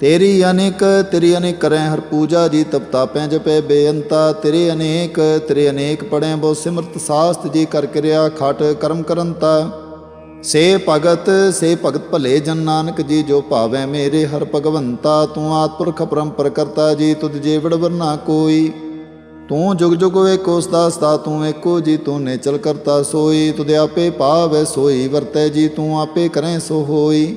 ਤੇਰੀ ਅਨੇਕ ਤੇਰੀ ਅਨੇਕ ਕਰੈ ਹਰ ਪੂਜਾ ਜੀ ਤਪਤਾਪੈ ਜਪੈ ਬੇਅੰਤਾ। ਤੇਰੇ ਅਨੇਕ ਤੇਰੇ ਅਨੇਕ ਪੜੈ ਬੋ ਸਿਮਰਤ ਸਾਸਤ ਜੀ ਕਰ ਕਿਰਿਆ ਖਟ ਕਰਮ ਕਰੰਤਾ। ਸੇ ਭਗਤ ਸੇ ਭਗਤ ਭਲੇ ਜਨ ਨਾਨਕ ਜੀ, ਜੋ ਭਾਵੈ ਮੇਰੇ ਹਰ ਭਗਵੰਤਾ। ਤੂੰ ਆਤਪੁਰਖ ਪਰੰਪਰ ਕਰਤਾ ਜੀ, ਤੁਧ ਜੇਵੜ ਵਰਨਾ ਕੋਈ। ਤੂੰ ਜੁਗ ਜੁਗ ਏਕੋ ਸਦਾ ਸਦਾ ਤੂੰ ਏਕੋ ਜੀ, ਤੂੰ ਨੇ ਚਲ ਕਰਤਾ ਸੋਈ। ਤੁਧ ਆਪੇ ਪਾਵੈ ਸੋਈ, ਵਰਤੈ ਜੀ, ਤੂੰ ਆਪੇ ਕਰੈ ਸੋ ਹੋਈ।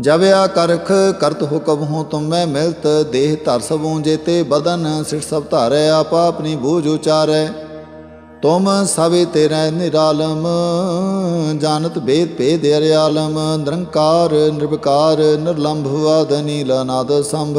ਜਬ ਆ ਕਰਖ, ਕਰਤ ਹੁਕਮ ਹੋ ਤੁਮ ਮੈਂ ਮਿਲਤ, ਦੇਹ ਧਰ ਸਭੂ ਜੇਤੇ ਬਦਨ ਸਿਰ ਸਭ ਧਾਰੈ, ਆਪ ਆਪਣੀ ਬੂਝ ਉਚਾਰੈ। ਤੁਮ ਸਭੇ ਤੇਰੇ ਨਿਰਾਲਮ, ਜਾਣਤ ਭੇਦ ਭੇਦ ਅਰਿਆਲਮ ਨਿਰੰਕਾਰ, ਨਿਰਵਕਾਰ, ਨਿਰਲੰਭ ਵਾਦ ਨੀਲ ਨਾਦ ਸੰਭ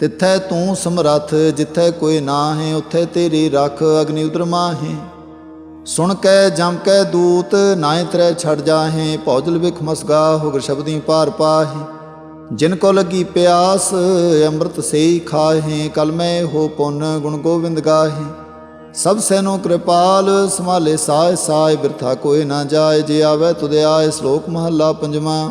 ਤਿੱਥੈ ਤੂੰ ਸਮਰੱਥ, ਜਿੱਥੈ ਕੋਈ ਨਾ ਹੈ ਉੱਥੇ ਤੇਰੀ ਰੱਖ ਅਗਨੀ ਉਦਰ ਮਾਹੇ। ਸੁਣ ਕੈ, ਜਮ ਕੈ ਦੂਤ ਨਾਇ ਤਰੇ ਛੜ ਜਾਹੇ, ਭੌਜਲ ਵਿਖ ਮਸਗਾ ਹੁਗਰ ਸ਼ਬਦੀ ਪਾਰ ਪਾਹੇ। ਜਿਨ ਕੋ ਲਗੀ ਪਿਆਸ, ਅੰਮ੍ਰਿਤ ਸੇਈ ਖਾਹੇ, ਕਲ ਮੈਂ ਹੋ ਪੁੰਨ ਗੁਣ ਗੋਬਿੰਦ ਗਾਹੇ। ਸਭ ਸੈਨੋ ਕਿਰਪਾਲ ਸਮਾਲੇ ਸਾਇ ਸਾਇ ਬਿਰਥਾ ਕੋਈ ਨਾ ਜਾਏ, ਜੇ ਆਵੇ ਤੁਦੇ ਆਏ, ਸ਼ਲੋਕ ਮਹੱਲਾ ਪੰਜਵਾਂ।